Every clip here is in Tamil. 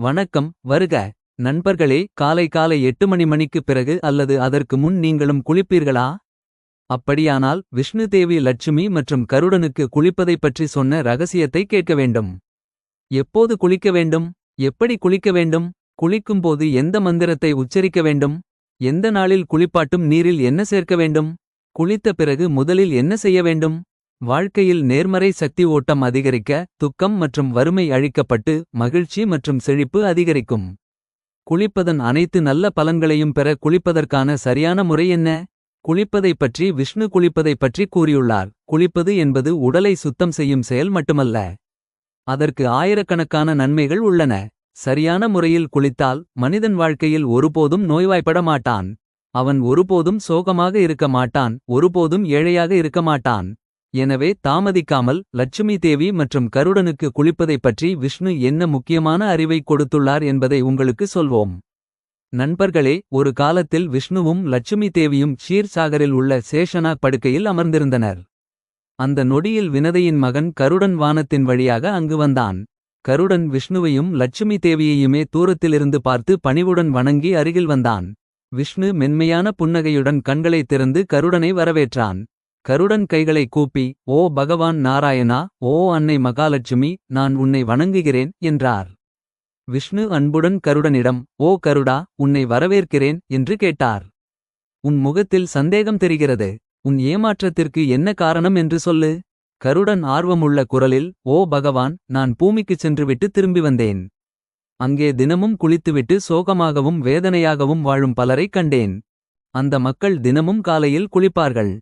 வணக்கம் வருக. நண்பர்களே காலை காலை எட்டு மணி மணிக்கு பிறகு அல்லது அதற்கு முன் நீங்களும் குளிப்பீர்களா? அப்படியானால் விஷ்ணு தேவி லட்சுமி மற்றும் கருடனுக்கு குளிப்பதைப் பற்றி சொன்ன ரகசியத்தை கேட்க வேண்டும். எப்போது குளிக்க வேண்டும்? எப்படி குளிக்க வேண்டும்? குளிக்கும்போது எந்த மந்திரத்தை உச்சரிக்க வேண்டும்? எந்த நாளில் குளிப்பாட்டும் நீரில் என்ன சேர்க்க வேண்டும்? குளித்த பிறகு முதலில் என்ன செய்ய வேண்டும்? வாழ்க்கையில் நேர்மறை சக்தி ஓட்டம் அதிகரிக்க துக்கம் மற்றும் வறுமை அழிக்கப்பட்டு மகிழ்ச்சி மற்றும் செழிப்பு அதிகரிக்கும். குளிப்பதன் அனைத்து நல்ல பலன்களையும் பெற குளிப்பதற்கான சரியான முறை என்ன? குளிப்பதைப் பற்றி விஷ்ணு குளிப்பதைப் பற்றி கூறியுள்ளார். குளிப்பது என்பது உடலை சுத்தம் செய்யும் செயல் மட்டுமல்ல. அதற்கு ஆயிரக்கணக்கான நன்மைகள் உள்ளன. சரியான முறையில் குளித்தால் மனிதன் வாழ்க்கையில் ஒருபோதும் நோய்வாய்ப்பட மாட்டான். அவன் ஒருபோதும் சோகமாக இருக்க மாட்டான். ஒருபோதும் ஏழையாக இருக்க மாட்டான். எனவே தாமதிக்காமல் லட்சுமி தேவி மற்றும் கருடனுக்கு குளிப்பதைப் பற்றி விஷ்ணு என்ன முக்கியமான அறிவை கொடுத்துள்ளார் என்பதை உங்களுக்கு சொல்வோம். நண்பர்களே ஒரு காலத்தில் விஷ்ணுவும் லட்சுமி தேவியும் ஷீர் சாகரில் உள்ள சேஷனாக் படுக்கையில் அமர்ந்திருந்தனர். அந்த நொடியில் வினதையின் மகன் கருடன் வானத்தின் வழியாக அங்கு வந்தான். கருடன் விஷ்ணுவையும் லட்சுமி தேவியையுமே தூரத்திலிருந்து பார்த்து பணிவுடன் வணங்கி அருகில் வந்தான். விஷ்ணு மென்மையான புன்னகையுடன் கண்களைத் திறந்து கருடனை வரவேற்றான். கருடன் கைகளை கூப்பி ஓ பகவான் நாராயணா ஓ அன்னை மகாலட்சுமி நான் உன்னை வணங்குகிறேன் என்றார். விஷ்ணு அன்புடன் கருடனிடம் ஓ கருடா உன்னை வரவேற்கிறேன் என்று கேட்டார். உன் முகத்தில் சந்தேகம் தெரிகிறது. உன் ஏமாற்றத்திற்கு என்ன காரணம் என்று சொல்லு. கருடன் ஆர்வமுள்ள குரலில் ஓ பகவான் நான் பூமிக்குச் சென்றுவிட்டு திரும்பி வந்தேன். அங்கே தினமும் குளித்துவிட்டு சோகமாகவும் வேதனையாகவும் வாழும் பலரைக் கண்டேன். அந்த மக்கள் தினமும் காலையில் குளிப்பார்கள்.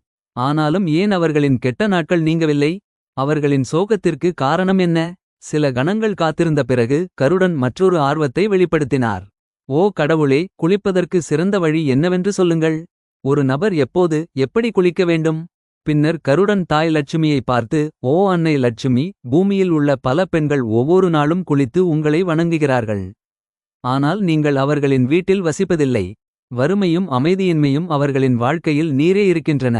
ஆனாலும் ஏன் அவர்களின் கெட்ட நாட்கள் நீங்கவில்லை? அவர்களின் சோகத்திற்கு காரணம் என்ன? சில கணங்கள் காத்திருந்த பிறகு கருடன் மற்றொரு ஆர்வத்தை வெளிப்படுத்தினார். ஓ கடவுளே குளிப்பதற்கு சிறந்த வழி என்னவென்று சொல்லுங்கள். ஒரு நபர் எப்போது எப்படி குளிக்க வேண்டும்? பின்னர் கருடன் தாய் லட்சுமியை பார்த்து ஓ அன்னை லட்சுமி பூமியில் உள்ள பல பெண்கள் ஒவ்வொரு நாளும் குளித்து உங்களை வணங்குகிறார்கள். ஆனால் நீங்கள் அவர்களின் வீட்டில் வசிப்பதில்லை. வறுமையும் அமைதியின்மையும் அவர்களின் வாழ்க்கையில் நீரே இருக்கின்றன.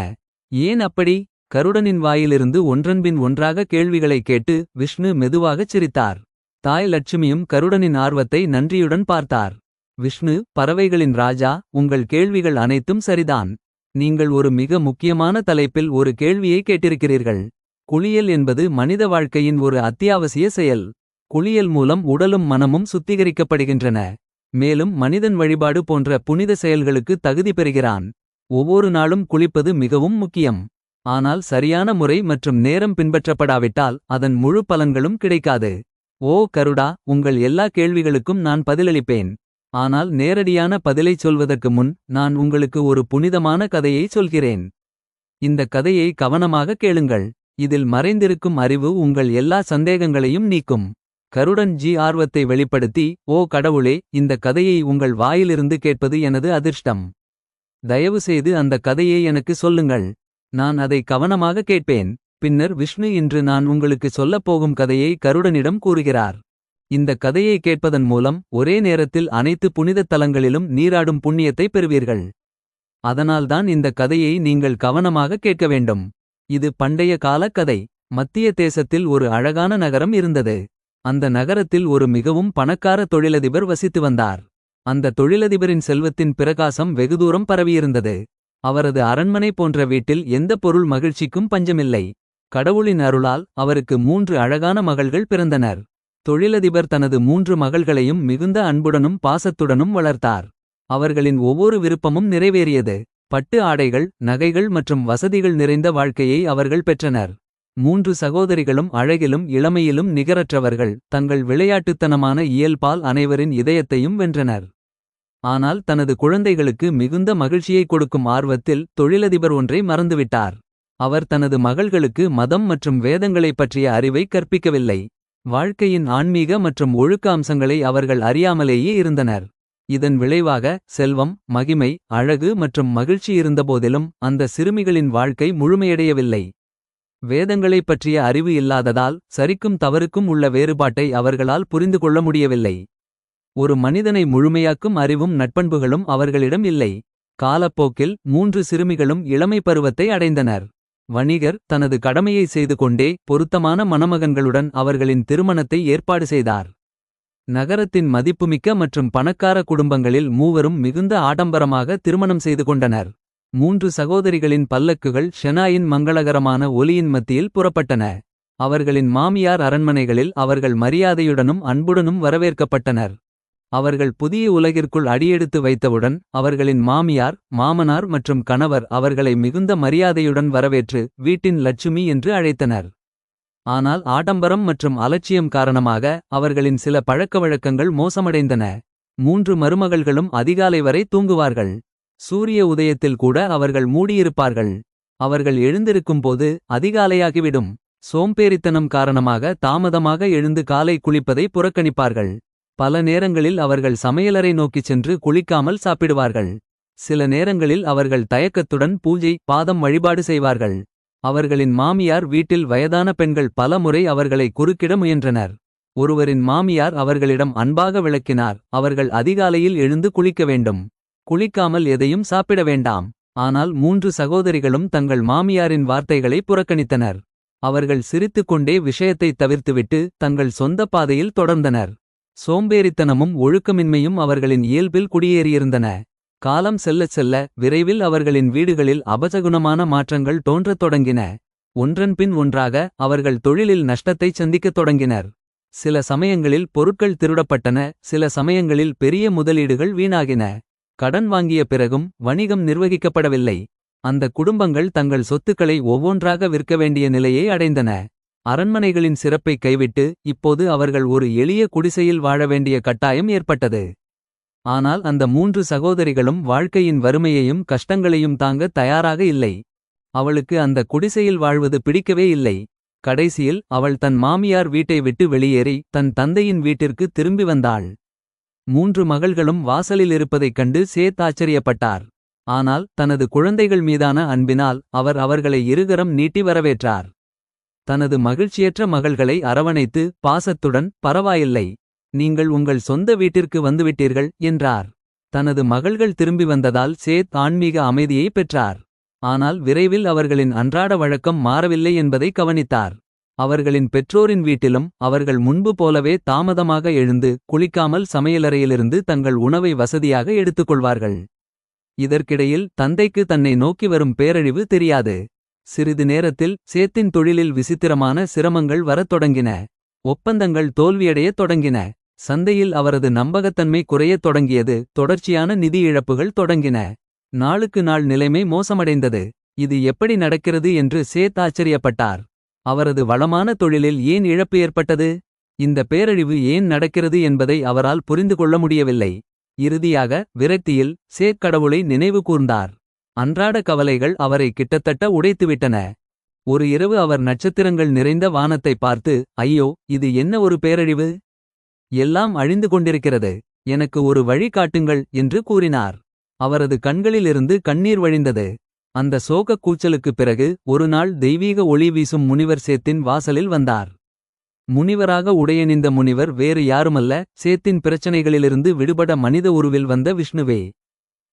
ஏன் அப்படி? கருடனின் வாயிலிருந்து ஒன்றன்பின் ஒன்றாக கேள்விகளை கேட்டு விஷ்ணு மெதுவாகச் சிரித்தார். தாய் லட்சுமியும் கருடனின் ஆர்வத்தை நன்றியுடன் பார்த்தார். விஷ்ணு பறவைகளின் ராஜா உங்கள் கேள்விகள் அனைத்தும் சரிதான். நீங்கள் ஒரு மிக முக்கியமான தலைப்பில் ஒரு கேள்வியை கேட்டிருக்கிறீர்கள். குளியல் என்பது மனித வாழ்க்கையின் ஒரு அத்தியாவசிய செயல். குளியல் மூலம் உடலும் மனமும் சுத்திகரிக்கப்படுகின்றன. மேலும் மனிதன் வழிபாடு போன்ற புனித செயல்களுக்கு தகுதி பெறுகிறான். ஒவ்வொரு நாளும் குளிப்பது மிகவும் முக்கியம். ஆனால் சரியான முறை மற்றும் நேரம் பின்பற்றப்படாவிட்டால் அதன் முழு பலன்களும் கிடைக்காது. ஓ கருடா உங்கள் எல்லா கேள்விகளுக்கும் நான் பதிலளிப்பேன். ஆனால் நேரடியான பதிலைச் சொல்வதற்கு முன் நான் உங்களுக்கு ஒரு புனிதமான கதையை சொல்கிறேன். இந்த கதையை கவனமாக கேளுங்கள். இதில் மறைந்திருக்கும் அறிவு உங்கள் எல்லா சந்தேகங்களையும் நீக்கும். கருடன் ஜி ஆர்வத்தை வெளிப்படுத்தி ஓ கடவுளே இந்த கதையை உங்கள் வாயிலிருந்து கேட்பது எனது அதிர்ஷ்டம். தயவுசெய்து அந்த கதையை எனக்கு சொல்லுங்கள். நான் அதை கவனமாக கேட்பேன். பின்னர் விஷ்ணு இன்று நான் உங்களுக்கு சொல்லப் போகும் கதையை கருடனிடம் கூறுகிறார். இந்த கதையை கேட்பதன் மூலம் ஒரே நேரத்தில் அனைத்து புனிதத் தலங்களிலும் நீராடும் புண்ணியத்தை பெறுவீர்கள். அதனால்தான் இந்த கதையை நீங்கள் கவனமாக கேட்க வேண்டும். இது பண்டைய கால கதை. மத்திய தேசத்தில் ஒரு அழகான நகரம் இருந்தது. அந்த நகரத்தில் ஒரு மிகவும் பணக்கார தொழிலதிபர் வசித்து வந்தார். அந்த தொழிலதிபரின் செல்வத்தின் பிரகாசம் வெகுதூரம் பரவியிருந்தது. அவரது அரண்மனை போன்ற வீட்டில் எந்த பொருள் மகிழ்ச்சிக்கும் பஞ்சமில்லை. கடவுளின் அருளால் அவருக்கு மூன்று அழகான மகள்கள் பிறந்தனர். தொழிலதிபர் தனது மூன்று மகள்களையும் மிகுந்த அன்புடனும் பாசத்துடனும் வளர்த்தார். அவர்களின் ஒவ்வொரு விருப்பமும் நிறைவேறியது. பட்டு ஆடைகள் நகைகள் மற்றும் வசதிகள் நிறைந்த வாழ்க்கையை அவர்கள் பெற்றனர். மூன்று சகோதரிகளும் அழகிலும் இளமையிலும் நிகரற்றவர்கள். தங்கள் விளையாட்டுத்தனமான இயல்பால் அனைவரின் இதயத்தையும் வென்றனர். ஆனால் தனது குழந்தைகளுக்கு மிகுந்த மகிழ்ச்சியை கொடுக்கும் ஆர்வத்தில் தொழிலதிபர் ஒன்றை மறந்துவிட்டார். அவர் தனது மகள்களுக்கு மதம் மற்றும் வேதங்களைப் பற்றிய அறிவை கற்பிக்கவில்லை. வாழ்க்கையின் ஆன்மீக மற்றும் ஒழுக்க அம்சங்களை அவர்கள் அறியாமலேயே இருந்தனர். இதன் விளைவாக செல்வம் மகிமை அழகு மற்றும் மகிழ்ச்சி இருந்தபோதிலும் அந்த சிறுமிகளின் வாழ்க்கை முழுமையடையவில்லை. வேதங்களைப் பற்றிய அறிவு இல்லாததால் சரிக்கும் தவறுக்கும் உள்ள வேறுபாட்டை அவர்களால் புரிந்து கொள்ள முடியவில்லை. ஒரு மனிதனை முழுமையாக்கும் அறிவும் நட்பண்புகளும் அவர்களிடம் இல்லை. காலப்போக்கில் மூன்று சிறுமிகளும் இளமை பருவத்தை அடைந்தனர். வணிகர் தனது கடமையை செய்து கொண்டே பொருத்தமான மணமகன்களுடன் அவர்களின் திருமணத்தை ஏற்பாடு செய்தார். நகரத்தின் மதிப்புமிக்க மற்றும் பணக்கார குடும்பங்களில் மூவரும் மிகுந்த ஆடம்பரமாக திருமணம் செய்து கொண்டனர். மூன்று சகோதரிகளின் பல்லக்குகள் ஷெனாயின் மங்களகரமான ஒலியின் மத்தியில் புறப்பட்டன. அவர்களின் மாமியார் அரண்மனைகளில் அவர்கள் மரியாதையுடனும் அன்புடனும் வரவேற்கப்பட்டனர். அவர்கள் புதிய உலகிற்குள் அடியெடுத்து வைத்தவுடன் அவர்களின் மாமியார் மாமனார் மற்றும் கணவர் அவர்களை மிகுந்த மரியாதையுடன் வரவேற்று வீட்டின் லட்சுமி என்று அழைத்தனர். ஆனால் ஆடம்பரம் மற்றும் அலட்சியம் காரணமாக அவர்களின் சில பழக்கவழக்கங்கள் மோசமடைந்தன. மூன்று மருமகள்களும் அதிகாலை வரை தூங்குவார்கள். சூரிய உதயத்தில் கூட அவர்கள் மூடியிருப்பார்கள். அவர்கள் எழுந்திருக்கும்போது அதிகாலையாகிவிடும். சோம்பேறித்தனம் காரணமாக தாமதமாக எழுந்து காலை குளிப்பதை புறக்கணிப்பார்கள். பல நேரங்களில் அவர்கள் சமையலறை நோக்கிச் சென்று குளிக்காமல் சாப்பிடுவார்கள். சில நேரங்களில் அவர்கள் தயக்கத்துடன் பூஜை பாதம் வழிபாடு செய்வார்கள். அவர்களின் மாமியார் வீட்டில் வயதான பெண்கள் பல முறை அவர்களை குறுக்கிட முயன்றனர். ஒருவரின் மாமியார் அவர்களிடம் அன்பாக விளக்கினார் அவர்கள் அதிகாலையில் எழுந்து குளிக்க வேண்டும். குளிக்காமல் எதையும் சாப்பிட வேண்டாம். ஆனால் மூன்று சகோதரிகளும் தங்கள் மாமியாரின் வார்த்தைகளை புறக்கணித்தனர். அவர்கள் சிரித்துக்கொண்டே விஷயத்தை தவிர்த்துவிட்டு தங்கள் சொந்த பாதையில் தொடர்ந்தனர். சோம்பேறித்தனமும் ஒழுக்கமின்மையும் அவர்களின் இயல்பில் குடியேறியிருந்தன. காலம் செல்லச் செல்ல விரைவில் அவர்களின் வீடுகளில் அபசகுணமான மாற்றங்கள் தோன்றத் தொடங்கின. ஒன்றன்பின் ஒன்றாக அவர்கள் தொழிலில் நஷ்டத்தைச் சந்திக்கத் தொடங்கினர். சில சமயங்களில் பொருட்கள் திருடப்பட்டன சில சமயங்களில் பெரிய முதலீடுகள் வீணாகின. கடன் வாங்கிய பிறகும் வணிகம் நிர்வகிக்கப்படவில்லை. அந்த குடும்பங்கள் தங்கள் சொத்துக்களை ஒவ்வொன்றாக விற்க வேண்டிய நிலையை அடைந்தன. அரண்மனைகளின் சிறப்பை கைவிட்டு இப்போது அவர்கள் ஒரு எளிய குடிசையில் வாழ வேண்டிய கட்டாயம் ஏற்பட்டது. ஆனால் அந்த மூன்று சகோதரிகளும் வாழ்க்கையின் வறுமையையும் கஷ்டங்களையும் தாங்க தயாராக இல்லை. அவளுக்கு அந்த குடிசையில் வாழ்வது பிடிக்கவே இல்லை. கடைசியில் அவள் தன் மாமியார் வீட்டை விட்டு வெளியேறி தன் தந்தையின் வீட்டிற்கு திரும்பி வந்தாள். மூன்று மகள்களும் வாசலில் இருப்பதைக் கண்டு சேத் ஆச்சரியப்பட்டார். ஆனால் தனது குழந்தைகள் மீதான அன்பினால் அவர் அவர்களை இருகரம் நீட்டி வரவேற்றார். தனது மகிழ்ச்சியற்ற மகள்களை அரவணைத்து பாசத்துடன் பரவாயில்லை. நீங்கள் உங்கள் சொந்த வீட்டிற்கு வந்துவிட்டீர்கள் என்றார். தனது மகள்கள் திரும்பி வந்ததால் சேத் ஆன்மீக அமைதியை பெற்றார். ஆனால் விரைவில் அவர்களின் அன்றாட வழக்கம் மாறவில்லை என்பதை கவனித்தார். அவர்களின் பெற்றோரின் வீட்டிலும் அவர்கள் முன்பு போலவே தாமதமாக எழுந்து குளிக்காமல் சமையலறையிலிருந்து தங்கள் உணவை வசதியாக எடுத்துக்கொள்வார்கள் இதற்கிடையில் தந்தைக்கு தன்னை நோக்கி வரும் பேரழிவு தெரியாது. சிறிது நேரத்தில் சேத்தின் தொழிலில் விசித்திரமான சிரமங்கள் வரத் தொடங்கின. ஒப்பந்தங்கள் தோல்வியடையத் தொடங்கின. சந்தையில் அவரது நம்பகத்தன்மை குறையத் தொடங்கியது. தொடர்ச்சியான நிதி இழப்புகள் தொடங்கின. நாளுக்கு நாள் நிலைமை மோசமடைந்தது. இது எப்படி நடக்கிறது என்று சேத் ஆச்சரியப்பட்டார். அவரது வளமான தொழிலில் ஏன் இழப்பு ஏற்பட்டது? இந்த பேரழிவு ஏன் நடக்கிறது என்பதை அவரால் புரிந்து கொள்ள முடியவில்லை. இறுதியாக விரக்தியில் சேத் கடவுளை நினைவு கூர்ந்தார். அன்றாட கவலைகள் அவரை கிட்டத்தட்ட உடைத்துவிட்டன. ஒரு இரவு அவர் நட்சத்திரங்கள் நிறைந்த வானத்தை பார்த்து ஐயோ இது என்ன ஒரு பேரழிவு? எல்லாம் அழிந்து கொண்டிருக்கிறது. எனக்கு ஒரு வழி காட்டுங்கள் என்று கூறினார். அவரது கண்களிலிருந்து கண்ணீர் வழிந்தது. அந்த சோகக் கூச்சலுக்குப் பிறகு ஒருநாள் தெய்வீக ஒளி வீசும் முனிவர் சேத்தின் வாசலில் வந்தார். முனிவராக உடையணிந்த முனிவர் வேறு யாருமல்ல சேத்தின் பிரச்சனைகளிலிருந்து விடுபட மனித உருவில் வந்த விஷ்ணுவே.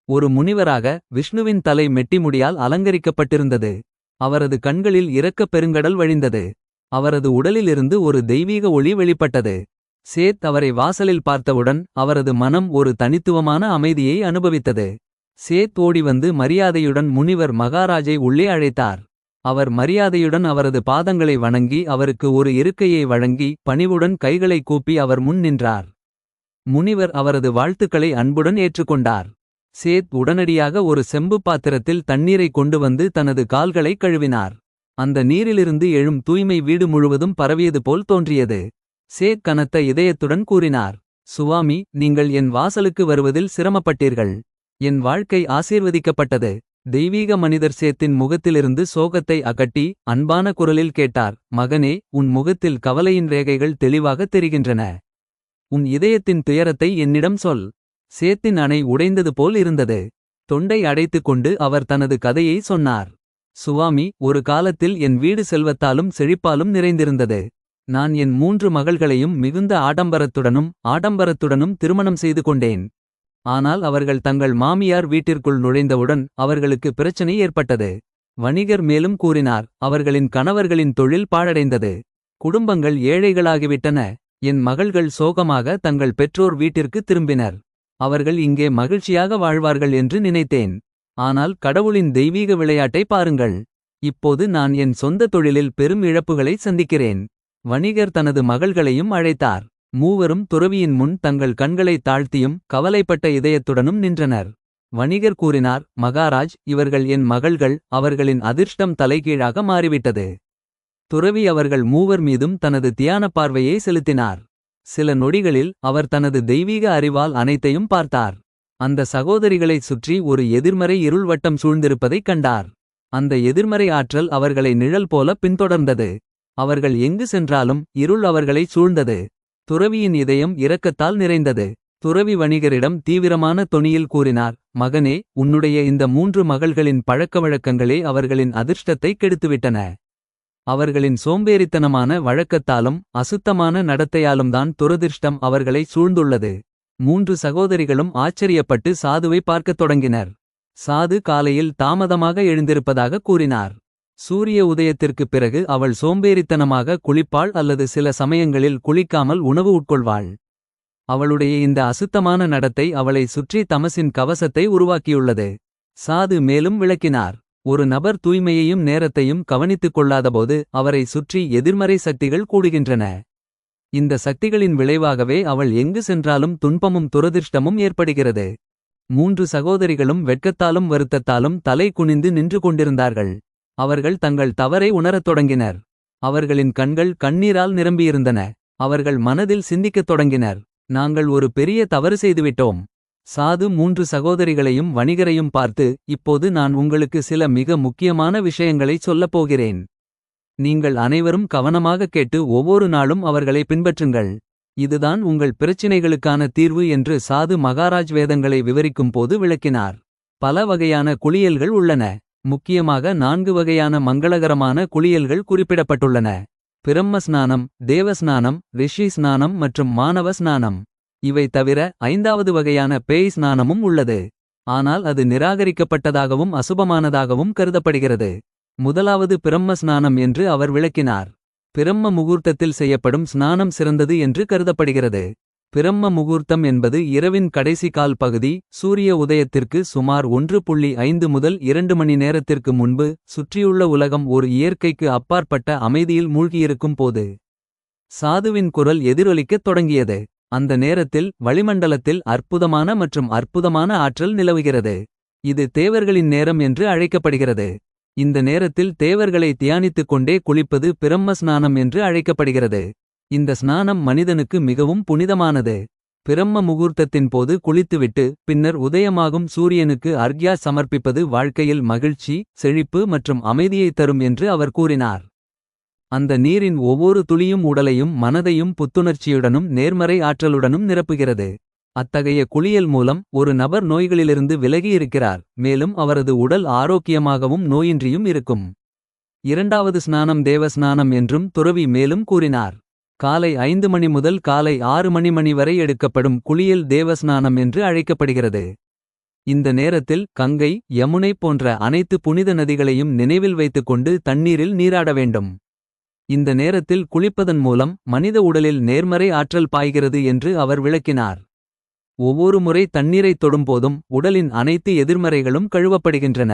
ஒரு முனிவராக விஷ்ணுவின் தலை மெட்டிமுடியால் அலங்கரிக்கப்பட்டிருந்தது. அவரது கண்களில் இரக்கப் பெருங்கடல் வழிந்தது. அவரது உடலிலிருந்து ஒரு தெய்வீக ஒளி வெளிப்பட்டது. சேத் அவரை வாசலில் பார்த்தவுடன் அவரது மனம் ஒரு தனித்துவமான அமைதியை அனுபவித்தது. சேத் ஓடி வந்து மரியாதையுடன் முனிவர் மகாராஜை உள்ளே அழைத்தார். அவர் மரியாதையுடன் அவரது பாதங்களை வணங்கி அவருக்கு ஒரு இருக்கையை வழங்கி பணிவுடன் கைகளை கூப்பி அவர் முன் நின்றார். முனிவர் அவரது வாழ்த்துக்களை அன்புடன் ஏற்றுக்கொண்டார். சேத் உடனடியாக ஒரு செம்பு பாத்திரத்தில் தண்ணீரை கொண்டு வந்து தனது கால்களை கழுவினார். அந்த நீரிலிருந்து எழும் தூய்மை வீடு முழுவதும் பரவியது போல் தோன்றியது. சேத் கனத்த இதயத்துடன் கூறினார் சுவாமி நீங்கள் என் வாசலுக்கு வருவதில் சிரமப்பட்டீர்கள். என் வாழ்க்கை ஆசீர்வதிக்கப்பட்டது. தெய்வீக மனிதர் சேத்தின் முகத்திலிருந்து சோகத்தை அகட்டி அன்பான குரலில் கேட்டார் மகனே உன் முகத்தில் கவலையின் ரேகைகள் தெளிவாக தெரிகின்றன. உன் இதயத்தின் துயரத்தை என்னிடம் சொல். சேத்தின் அணை உடைந்தது போல் இருந்தது. தொண்டை அடைத்துக் கொண்டு அவர் தனது கதையை சொன்னார். சுவாமி ஒரு காலத்தில் என் வீடு செல்வத்தாலும் செழிப்பாலும் நிறைந்திருந்தது. நான் என் மூன்று மகள்களையும் மிகுந்த ஆடம்பரத்துடனும் ஆடம்பரத்துடனும் திருமணம் செய்து கொண்டேன். ஆனால் அவர்கள் தங்கள் மாமியார் வீட்டிற்குள் நுழைந்தவுடன் அவர்களுக்கு பிரச்சனை ஏற்பட்டது. வணிகர் மேலும் கூறினார் அவர்களின் கணவர்களின் தொழில் பாழடைந்தது. குடும்பங்கள் ஏழைகளாகிவிட்டன. என் மகள்கள் சோகமாக தங்கள் பெற்றோர் வீட்டிற்கு திரும்பினர். அவர்கள் இங்கே மகிழ்ச்சியாக வாழ்வார்கள் என்று நினைத்தேன். ஆனால் கடவுளின் தெய்வீக விளையாட்டை பாருங்கள். இப்போது நான் என் சொந்த தொழிலில் பெரும் இழப்புகளை சந்திக்கிறேன். வணிகர் தனது மகள்களையும் அழைத்தார். மூவரும் துறவியின் முன் தங்கள் கண்களை தாழ்த்தியும் கவலைப்பட்ட இதயத்துடனும் நின்றனர். வணிகர் கூறினார் மகாராஜ் இவர்கள் என் மகள்கள் அவர்களின் அதிர்ஷ்டம் தலைகீழாக மாறிவிட்டது. துறவி அவர்கள் மூவர் மீதும் தனது தியான பார்வையை செலுத்தினார். சில நொடிகளில் அவர் தனது தெய்வீக அறிவால் அனைத்தையும் பார்த்தார். அந்த சகோதரிகளைச் சுற்றி ஒரு எதிர்மறை இருள் வட்டம் சூழ்ந்திருப்பதைக் கண்டார். அந்த எதிர்மறை ஆற்றல் அவர்களை நிழல் போல பின்தொடர்ந்தது. அவர்கள் எங்கு சென்றாலும் இருள் அவர்களைச் சூழ்ந்தது. துறவியின் இதயம் இரக்கத்தால் நிறைந்தது. துறவி வணிகரிடம் தீவிரமான தொனியில் கூறினார் மகனே உன்னுடைய இந்த மூன்று மகள்களின் பழக்கவழக்கங்களே அவர்களின் அதிர்ஷ்டத்தை கெடுத்துவிட்டன. அவர்களின் சோம்பேறித்தனமான வழக்கத்தாலும் அசுத்தமான நடத்தையாலும் தான் துரதிர்ஷ்டம் அவர்களை சூழ்ந்துள்ளது. மூன்று சகோதரிகளும் ஆச்சரியப்பட்டு சாதுவை பார்க்கத் தொடங்கினர். சாது காலையில் தாமதமாக எழுந்திருப்பதாக கூறினார். சூரிய உதயத்திற்குப் பிறகு அவள் சோம்பேறித்தனமாக குளிப்பாள் அல்லது சில சமயங்களில் குளிக்காமல் உணவு உட்கொள்வாள். அவளுடைய இந்த அசுத்தமான நடத்தை அவளை சுற்றி தமசின் கவசத்தை உருவாக்கியுள்ளது. சாது மேலும் விளக்கினார். ஒரு நபர் தூய்மையையும் நேரத்தையும் கவனித்துக் கொள்ளாதபோது அவரை சுற்றி எதிர்மறை சக்திகள் கூடுகின்றன. இந்த சக்திகளின் விளைவாகவே அவள் எங்கு சென்றாலும் துன்பமும் துரதிர்ஷ்டமும் ஏற்படுகிறது. மூன்று சகோதரிகளும் வெட்கத்தாலும் வருத்தத்தாலும் தலை குனிந்து நின்று கொண்டிருந்தார்கள். அவர்கள் தங்கள் தவறை உணரத் தொடங்கினர். அவர்களின் கண்கள் கண்ணீரால் நிரம்பியிருந்தன. அவர்கள் மனதில் சிந்திக்கத் தொடங்கினர். நாங்கள் ஒரு பெரிய தவறு செய்துவிட்டோம். சாது மூன்று சகோதரிகளையும் வணிகரையும் பார்த்து இப்போது நான் உங்களுக்கு சில மிக முக்கியமான விஷயங்களைச் சொல்லப் போகிறேன். நீங்கள் அனைவரும் கவனமாக கேட்டு ஒவ்வொரு நாளும் அவர்களை பின்பற்றுங்கள். இதுதான் உங்கள் பிரச்சினைகளுக்கான தீர்வு என்று சாது மகாராஜ் வேதங்களை விவரிக்கும் போது விளக்கினார். பல வகையான குளியல்கள் உள்ளன. முக்கியமாக நான்கு வகையான மங்களகரமான குளியல்கள் குறிப்பிடப்பட்டுள்ளன. பிரம்ம ஸ்நானம் தேவஸ்நானம் ரிஷி ஸ்நானம் மற்றும் மாணவ ஸ்நானம் இவை தவிர ஐந்தாவது வகையான பேய் ஸ்நானமும் உள்ளது. ஆனால் அது நிராகரிக்கப்பட்டதாகவும் அசுபமானதாகவும் கருதப்படுகிறது. முதலாவது பிரம்ம ஸ்நானம் என்று அவர் விளக்கினார். பிரம்ம முகூர்த்தத்தில் செய்யப்படும் ஸ்நானம் சிறந்தது என்று கருதப்படுகிறது. பிரம்ம முகூர்த்தம் என்பது இரவின் கடைசி கால் பகுதி சூரிய உதயத்திற்கு சுமார் ஒன்று புள்ளி ஐந்து முதல் இரண்டு மணி நேரத்திற்கு முன்பு சுற்றியுள்ள உலகம் ஒரு இயற்கைக்கு அப்பாற்பட்ட அமைதியில் மூழ்கியிருக்கும் போது. சாதுவின் குரல் எதிரொலிக்கத் தொடங்கியது. அந்த நேரத்தில் வளிமண்டலத்தில் அற்புதமான மற்றும் அற்புதமான ஆற்றல் நிலவுகிறது. இது தேவர்களின் நேரம் என்று அழைக்கப்படுகிறது. இந்த நேரத்தில் தேவர்களை தியானித்துக் கொண்டே குளிப்பது பிரம்ம ஸ்நானம் என்று அழைக்கப்படுகிறது. இந்த ஸ்நானம் மனிதனுக்கு மிகவும் புனிதமானது. பிரம்ம முகூர்த்தத்தின் போது குளித்துவிட்டு பின்னர் உதயமாகும் சூரியனுக்கு அர்க்யா சமர்ப்பிப்பது வாழ்க்கையில் மகிழ்ச்சி செழிப்பு மற்றும் அமைதியை தரும் என்று அவர் கூறினார். அந்த நீரின் ஒவ்வொரு துளியும் உடலையும் மனதையும் புத்துணர்ச்சியுடனும் நேர்மறை ஆற்றலுடனும் நிரப்புகிறது. அத்தகைய குளியல் மூலம் ஒரு நபர் நோய்களிலிருந்து விலகியிருக்கிறார் மேலும் அவரது உடல் ஆரோக்கியமாகவும் நோயின்றியும் இருக்கும். இரண்டாவது ஸ்நானம் தேவஸ்நானம் என்றும் துறவி மேலும் கூறினார். காலை ஐந்து மணி முதல் காலை ஆறு மணி மணி வரை எடுக்கப்படும் குளியல் தேவஸ்நானம் என்று அழைக்கப்படுகிறது. இந்த நேரத்தில் கங்கை யமுனை போன்ற அனைத்து புனித நதிகளையும் நினைவில் வைத்துக்கொண்டு தண்ணீரில் நீராட வேண்டும். இந்த நேரத்தில் குளிப்பதன் மூலம் மனித உடலில் நேர்மறை ஆற்றல் பாய்கிறது என்று அவர் விளக்கினார். ஒவ்வொரு முறை தண்ணீரைத் தொடும்போதும் உடலின் அனைத்து எதிர்மறைகளும் கழுவப்படுகின்றன.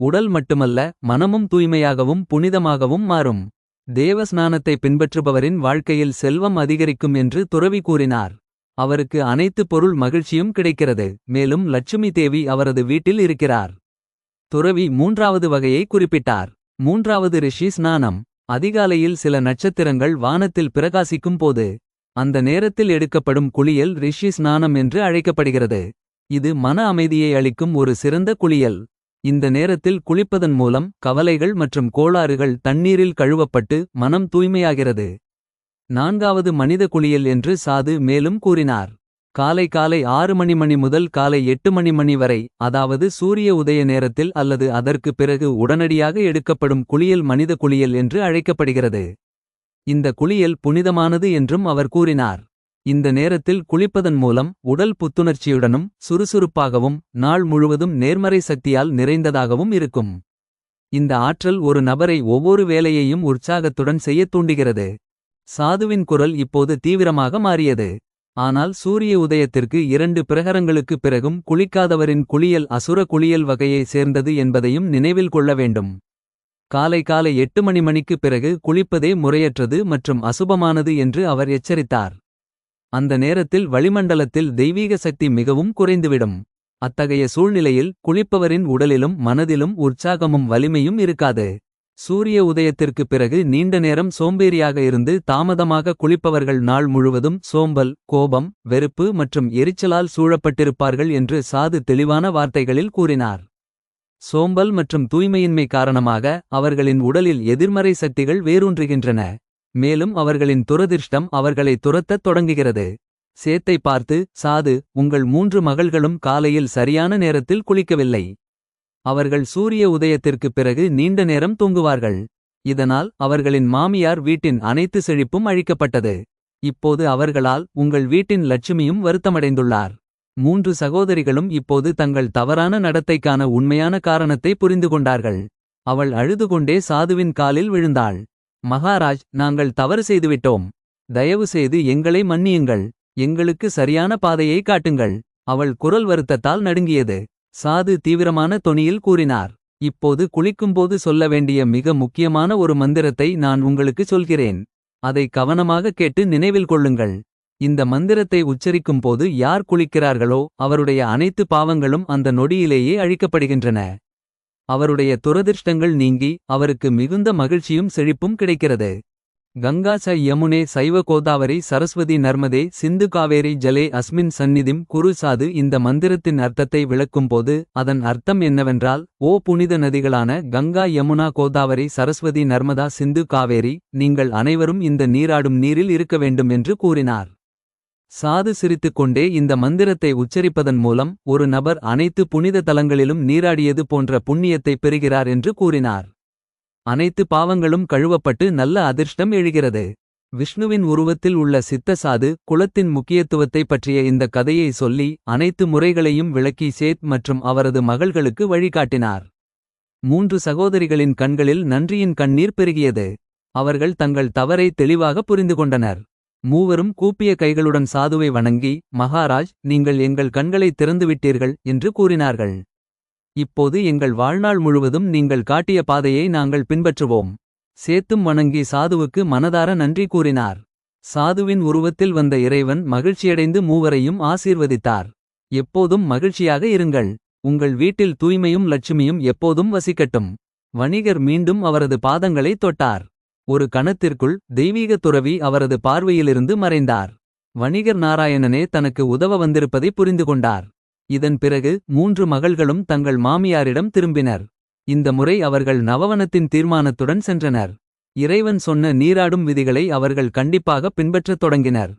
உடல் மட்டுமல்ல மனமும் தூய்மையாகவும் புனிதமாகவும் மாறும். தேவஸ்நானத்தை பின்பற்றுபவரின் வாழ்க்கையில் செல்வம் அதிகரிக்கும் என்று துறவி கூறினார். அவருக்கு அனைத்து பொருள் மகிழ்ச்சியும் கிடைக்கிறது மேலும் லட்சுமி தேவி அவரது வீட்டில் இருக்கிறார். துறவி மூன்றாவது வகையை குறிப்பிட்டார். மூன்றாவது ரிஷி ஸ்நானம். அதிகாலையில் சில நட்சத்திரங்கள் வானத்தில் பிரகாசிக்கும் போது அந்த நேரத்தில் எடுக்கப்படும் குளியல் ரிஷி ஸ்நானம் என்று அழைக்கப்படுகிறது. இது மன அமைதியை அளிக்கும் ஒரு சிறந்த குளியல். இந்த நேரத்தில் குளிப்பதன் மூலம் கவலைகள் மற்றும் கோளாறுகள் தண்ணீரில் கழுவப்பட்டு மனம் தூய்மையாகிறது. நான்காவது மனித குளியல் என்று சாது மேலும் கூறினார். காலை காலை ஆறு மணி மணி முதல் காலை எட்டு மணி மணி வரை அதாவது சூரிய உதய நேரத்தில் அல்லது அதற்கு பிறகு உடனடியாக எடுக்கப்படும் குளியல் மனித குளியல் என்று அழைக்கப்படுகிறது. இந்த குளியல் புனிதமானது என்றும் அவர் கூறினார். இந்த நேரத்தில் குளிப்பதன் மூலம் உடல் புத்துணர்ச்சியுடனும் சுறுசுறுப்பாகவும் நாள் முழுவதும் நேர்மறை சக்தியால் நிறைந்ததாகவும் இருக்கும். இந்த ஆற்றல் ஒரு நபரை ஒவ்வொரு வேலையையும் உற்சாகத்துடன் செய்யத் தூண்டுகிறது. சாதுவின் குரல் இப்போது தீவிரமாக மாறியது. ஆனால் சூரிய உதயத்திற்கு இரண்டு பிரகரங்களுக்குப் பிறகும் குளிக்காதவரின் குளியல் அசுர குளியல் வகையை சேர்ந்தது என்பதையும் நினைவில் கொள்ள வேண்டும். காலை காலை எட்டு மணி மணிக்குப் பிறகு குளிப்பதே முறையற்றது மற்றும் அசுபமானது என்று அவர் எச்சரித்தார். அந்த நேரத்தில் வளிமண்டலத்தில் தெய்வீக சக்தி மிகவும் குறைந்துவிடும். அத்தகைய சூழ்நிலையில் குளிப்பவரின் உடலிலும் மனதிலும் உற்சாகமும் வலிமையும் இருக்காது. சூரிய உதயத்திற்குப் பிறகு நீண்ட நேரம் சோம்பேறியாக இருந்து தாமதமாக குளிப்பவர்கள் நாள் முழுவதும் சோம்பல் கோபம் வெறுப்பு மற்றும் எரிச்சலால் சூழப்பட்டிருப்பார்கள் என்று சாது தெளிவான வார்த்தைகளில் கூறினார். சோம்பல் மற்றும் தூய்மையின்மை காரணமாக அவர்களின் உடலில் எதிர்மறை சக்திகள் வேரூன்றுகின்றன. மேலும் அவர்களின் துரதிர்ஷ்டம் அவர்களை துரத்தத் தொடங்குகிறது. சேத்தை பார்த்து சாது உங்கள் மூன்று மகள்களும் காலையில் சரியான நேரத்தில் குளிக்கவில்லை. அவர்கள் சூரிய உதயத்திற்குப் பிறகு நீண்ட நேரம் தூங்குவார்கள். இதனால் அவர்களின் மாமியார் வீட்டின் அனைத்து செழிப்பும் அழிக்கப்பட்டது. இப்போது அவர்களால் உங்கள் வீட்டின் லட்சுமியும் வருத்தமடைந்துள்ளார். மூன்று சகோதரிகளும் இப்போது தங்கள் தவறான நடத்தைக்கான உண்மையான காரணத்தை புரிந்துகொண்டார்கள். அவள் அழுதுகொண்டே சாதுவின் காலில் விழுந்தாள். மகாராஜ் நாங்கள் தவறு செய்துவிட்டோம். தயவு செய்து எங்களை மன்னியுங்கள். எங்களுக்கு சரியான பாதையை காட்டுங்கள். அவள் குரல் வருத்தத்தால் நடுங்கியது. சாது தீவிரமான தொனியில் கூறினார். இப்போது குளிக்கும்போது சொல்ல வேண்டிய மிக முக்கியமான ஒரு மந்திரத்தை நான் உங்களுக்கு சொல்கிறேன். அதை கவனமாக கேட்டு நினைவில் கொள்ளுங்கள். இந்த மந்திரத்தை உச்சரிக்கும் போது யார் குளிக்கிறார்களோ அவருடைய அனைத்து பாவங்களும் அந்த நொடியிலேயே அழிக்கப்படுகின்றன. அவருடைய துரதிர்ஷ்டங்கள் நீங்கி அவருக்கு மிகுந்த மகிழ்ச்சியும் செழிப்பும் கிடைக்கிறது. கங்கா ச யமுனே சைவ கோதாவரி சரஸ்வதி நர்மதே சிந்து காவேரி ஜலே அஸ்மின் சந்நிதிம் குரு சாது இந்த மந்திரத்தின் அர்த்தத்தை விளக்கும்போது அதன் அர்த்தம் என்னவென்றால் ஓ புனித நதிகளான கங்கா யமுனா கோதாவரி சரஸ்வதி நர்மதா சிந்து காவேரி நீங்கள் அனைவரும் இந்த நீராடும் நீரில் இருக்க வேண்டும் என்று கூறினார். சாது சிரித்துக் கொண்டே இந்த மந்திரத்தை உச்சரிப்பதன் மூலம் ஒரு நபர் அனைத்து புனித தலங்களிலும் நீராடியது போன்ற புண்ணியத்தை பெறுகிறார் என்று கூறினார். அனைத்து பாவங்களும் கழுவப்பட்டு நல்ல அதிர்ஷ்டம் எழுகிறது. விஷ்ணுவின் உருவத்தில் உள்ள சித்த சாது குலத்தின் முக்கியத்துவத்தை பற்றிய இந்த கதையை சொல்லி அனைத்து முறைகளையும் விளக்கி சேத் மற்றும் அவரது மகள்களுக்கு வழிகாட்டினார். மூன்று சகோதரிகளின் கண்களில் நன்றியின் கண்ணீர் பெருகியது. அவர்கள் தங்கள் தவறை தெளிவாக புரிந்துகொண்டனர். மூவரும் கூப்பிய கைகளுடன் சாதுவை வணங்கி மகாராஜ் நீங்கள் எங்கள் கண்களை திறந்துவிட்டீர்கள் என்று கூறினார்கள். இப்போது எங்கள் வாழ்நாள் முழுவதும் நீங்கள் காட்டிய பாதையை நாங்கள் பின்பற்றுவோம். சேத்தும் வணங்கி சாதுவுக்கு மனதார நன்றி கூறினார். சாதுவின் உருவத்தில் வந்த இறைவன் மகிழ்ச்சியடைந்து மூவரையும் ஆசீர்வதித்தார். எப்போதும் மகிழ்ச்சியாக இருங்கள். உங்கள் வீட்டில் தூய்மையும் லட்சுமியும் எப்போதும் வசிக்கட்டும். வணிகர் மீண்டும் அவரது பாதங்களை தொட்டார். ஒரு கணத்திற்குள் தெய்வீக துறவி அவரது பார்வையிலிருந்து மறைந்தார். வணிகர் நாராயணனே தனக்கு உதவ வந்திருப்பதை புரிந்துகொண்டார். இதன் பிறகு மூன்று மகள்களும் தங்கள் மாமியாரிடம் திரும்பினர். இந்த முறை அவர்கள் நவவனத்தின் தீர்மானத்துடன் சென்றனர். இறைவன் சொன்ன நீராடும் விதிகளை அவர்கள் கண்டிப்பாக பின்பற்றத் தொடங்கினர்.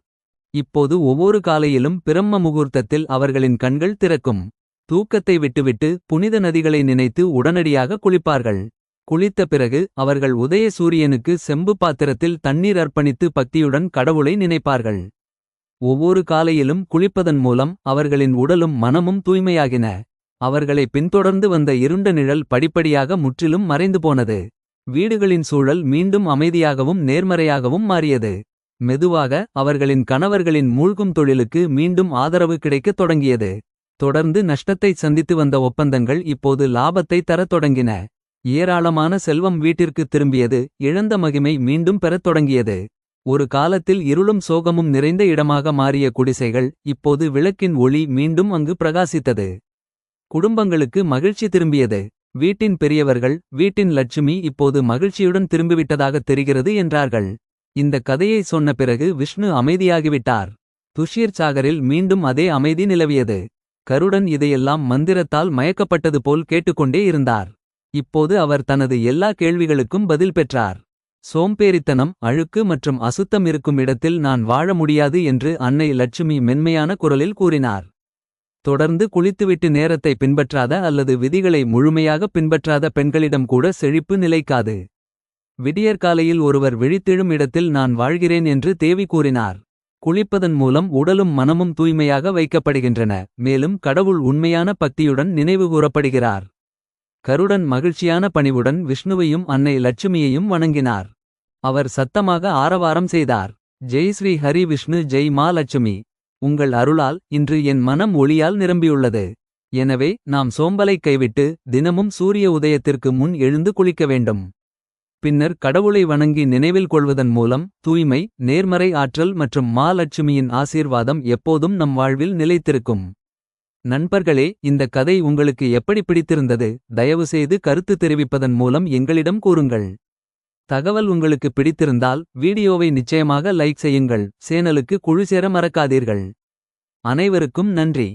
இப்போது ஒவ்வொரு காலையிலும் பிரம்ம முகூர்த்தத்தில் அவர்களின் கண்கள் திறக்கும். தூக்கத்தை விட்டுவிட்டு புனித நதிகளை நினைத்து உடனடியாக குளிப்பார்கள். குளித்த பிறகு அவர்கள் உதய சூரியனுக்கு செம்பு பாத்திரத்தில் தண்ணீர் அர்ப்பணித்து பக்தியுடன் கடவுளை நினைப்பார்கள். ஒவ்வொரு காலையிலும் குளிப்பதன் மூலம் அவர்களின் உடலும் மனமும் தூய்மையாகின. அவர்களை பின்தொடர்ந்து வந்த இருண்ட நிழல் படிப்படியாக முற்றிலும் மறைந்து போனது. வீடுகளின் சூழல் மீண்டும் அமைதியாகவும் நேர்மறையாகவும் மாறியது. மெதுவாக அவர்களின் கணவர்களின் மூழ்கும் தொழிலுக்கு மீண்டும் ஆதரவு கிடைக்கத் தொடங்கியது. தொடர்ந்து நஷ்டத்தை சந்தித்து வந்த ஒப்பந்தங்கள் இப்போது லாபத்தை தரத் தொடங்கின. ஏராளமான செல்வம் வீட்டிற்கு திரும்பியது இழந்த மகிமை மீண்டும் பெறத் தொடங்கியது. ஒரு காலத்தில் இருளும் சோகமும் நிறைந்த இடமாக மாறிய குடிசைகள் இப்போது விளக்கின் ஒளி மீண்டும் அங்கு பிரகாசித்தது. குடும்பங்களுக்கு மகிழ்ச்சி திரும்பியது. வீட்டின் பெரியவர்கள் வீட்டின் லட்சுமி இப்போது மகிழ்ச்சியுடன் திரும்பிவிட்டதாகத் தெரிகிறது என்றார்கள். இந்த கதையை சொன்ன பிறகு விஷ்ணு அமைதியாகிவிட்டார். துஷீர் சாகரில் மீண்டும் அதே அமைதி நிலவியது. கருடன் இதையெல்லாம் மந்திரத்தால் மயக்கப்பட்டது போல் கேட்டுக்கொண்டே இருந்தார். இப்போது அவர் தனது எல்லா கேள்விகளுக்கும் பதில் பெற்றார். சோம்பேறித்தனம் அழுக்கு மற்றும் அசுத்தம் இருக்கும் இடத்தில் நான் வாழ முடியாது என்று அன்னை லட்சுமி மென்மையான குரலில் கூறினார். தொடர்ந்து குளித்துவிட்டு நேரத்தை பின்பற்றாத அல்லது விதிகளை முழுமையாக பின்பற்றாத பெண்களிடம் கூட செழிப்பு நிலைக்காது. விடியற்காலையில் ஒருவர் விழித்தெழும் இடத்தில் நான் வாழ்கிறேன் என்று தேவி கூறினார். குளிப்பதன் மூலம் உடலும் மனமும் தூய்மையாக வைக்கப்படுகின்றன மேலும் கடவுள் உண்மையான பக்தியுடன் நினைவுகூரப்படுகிறார். கருடன் மகிழ்ச்சியான பணிவுடன் விஷ்ணுவையும் அன்னை லட்சுமியையும் வணங்கினார். அவர் சத்தமாக ஆரவாரம் செய்தார். ஜெய் ஸ்ரீ ஹரி விஷ்ணு ஜெய் மா லட்சுமி. உங்கள் அருளால் இன்று என் மனம் ஒளியால் நிரம்பியுள்ளது. எனவே நாம் சோம்பலைக் கைவிட்டு தினமும் சூரிய உதயத்திற்கு முன் எழுந்து குளிக்க வேண்டும். பின்னர் கடவுளை வணங்கி நினைவில் கொள்வதன் மூலம் தூய்மை நேர்மறை ஆற்றல் மற்றும் மா லட்சுமியின் ஆசீர்வாதம் எப்போதும் நம் வாழ்வில் நிலைத்திருக்கும். நண்பர்களே இந்த கதை உங்களுக்கு எப்படி பிடித்திருந்தது. தயவுசெய்து கருத்து தெரிவிப்பதன் மூலம் எங்களிடம் கூறுங்கள். தகவல் உங்களுக்கு பிடித்திருந்தால் வீடியோவை நிச்சயமாக லைக் செய்யுங்கள். சேனலுக்கு குழு சேர மறக்காதீர்கள். அனைவருக்கும் நன்றி.